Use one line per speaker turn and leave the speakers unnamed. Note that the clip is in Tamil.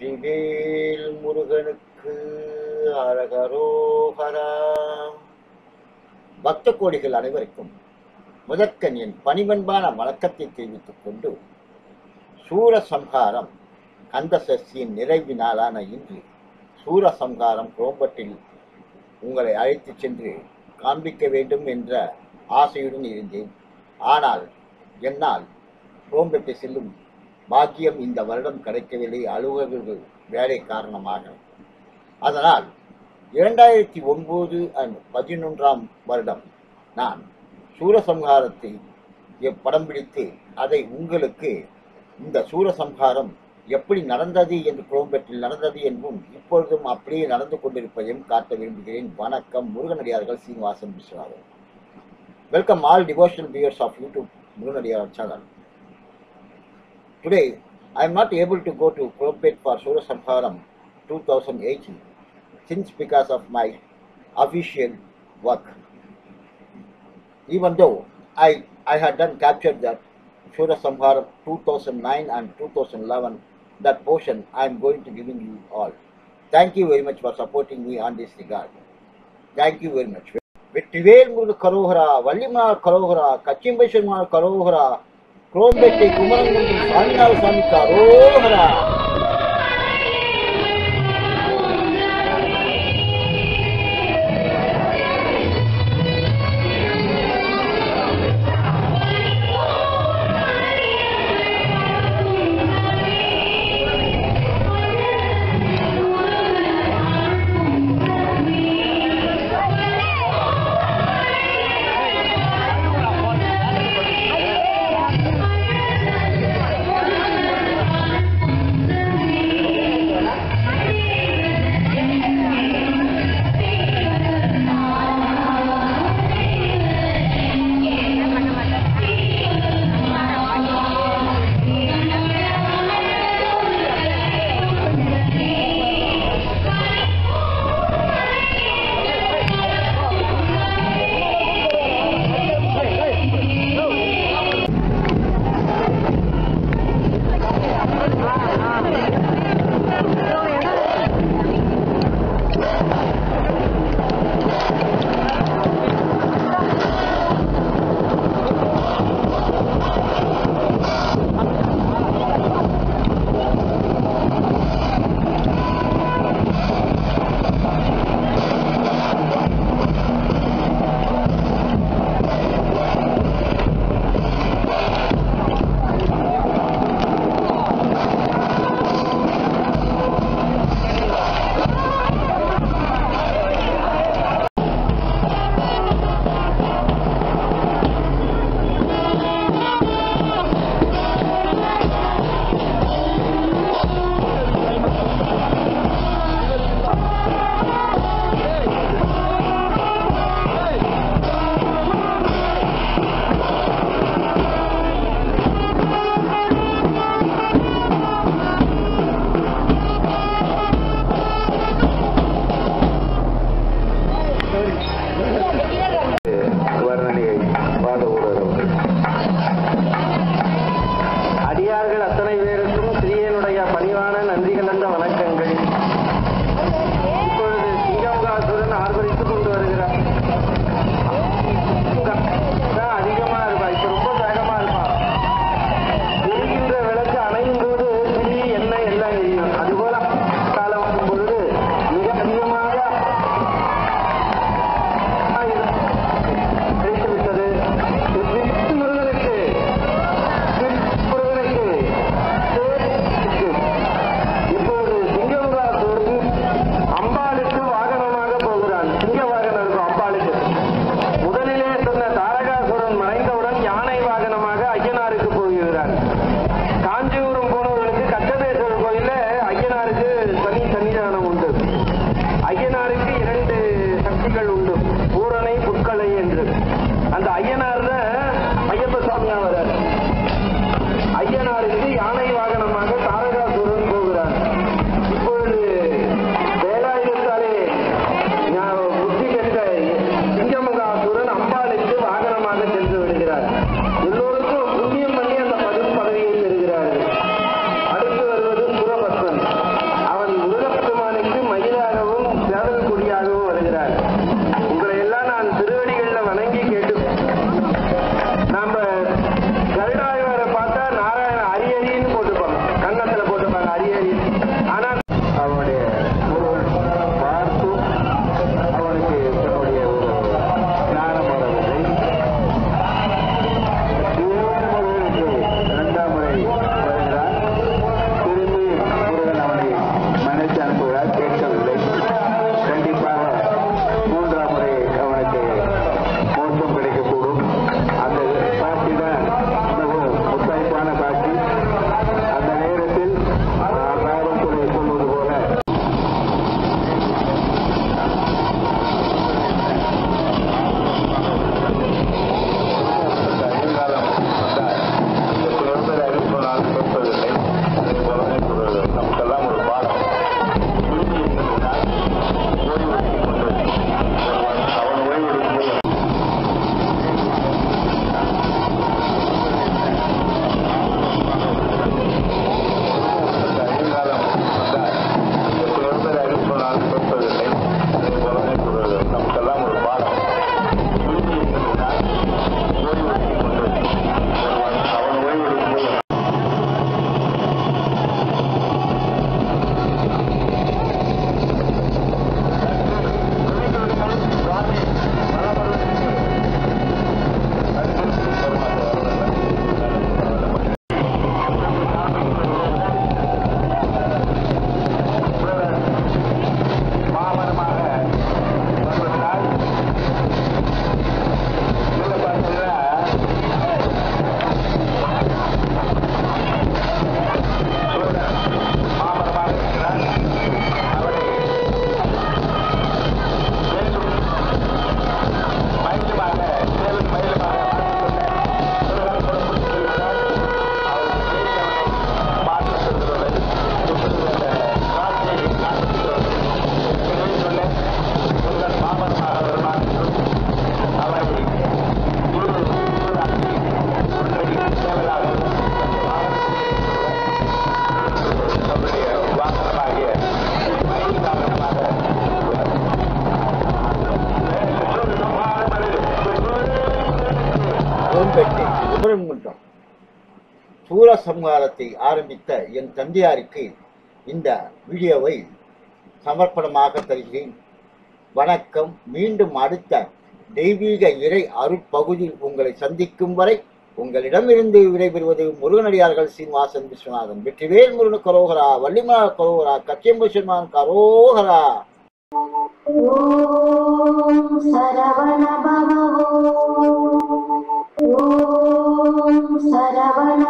வெற்றிவேல் முருகனுக்கு அரகரோகரா பக்த கோடிகள் அனைவருக்கும் முதற்கன் என் பணிவன்பான வழக்கத்தை தெரிவித்துக் கொண்டு சூரசம்ஹாரம் கந்தசஷ்டியின் நிறைவு நாளான இன்று சூரசம்ஹாரம் குரோம்பட்டில் உங்களை அழைத்துச் சென்று காண்பிக்க வேண்டும் என்ற ஆசையுடன் இருந்தேன். ஆனால் என்னால் குரோம்பெட்டை செல்லும் பாக்கியம் இந்த வருடம் கிடைக்கவில்லை. அலுவலர்கள் வேலை காரணமாக. அதனால் இரண்டாயிரத்தி ஒன்பது அண்ட் பதினொன்றாம் வருடம் நான் சூரசம்ஹாரத்தை படம் பிடித்து அதை உங்களுக்கு இந்த சூரசம்ஹாரம் எப்படி நடந்தது என்று குளம்பெற்றில் நடந்தது என்றும் இப்பொழுதும் அப்படியே நடந்து கொண்டிருப்பதையும் காட்ட விரும்புகிறேன். வணக்கம். முருகனடியார்கள் Srinivasan Viswanathan welcome all devotional viewers of YouTube Muruganadiyar channel Today, I am not able to go to Kurumpet for Surya Samharam 2018 since because of my official work. Even though I, I had done captured that Surya Samharam 2009 and 2011, that portion I am going to giving you all. Thank you very much for supporting me on this regard. Thank you very much. Vetrivel Muruga கரோகரா வள்ளிமனார் கரோகரா கச்சிம்பேஸ்வரமார் கரோகரா குரோம்பேட்டை குமரங்குன்றம் சாமிநாத சாமி கரோகரா
¡Vamos!
சமூகத்தை ஆரம்பித்த என் தந்தையாருக்கு இந்த வீடியோவை சமர்ப்பணமாக தருகிறேன். வணக்கம். மீண்டும் அடுத்த தெய்வீக இறை அருட்பகுதியில் உங்களை சந்திக்கும் வரை உங்களிடமிருந்து விடைபெறுவது முருகனடியார்கள் சீனிவாசன் விஸ்வநாதன். வெற்றிவேல் முருகன் கரோகரா வள்ளிமலா கரோகரா கச்சியம்பு கரோகரா.
ॐ शरवण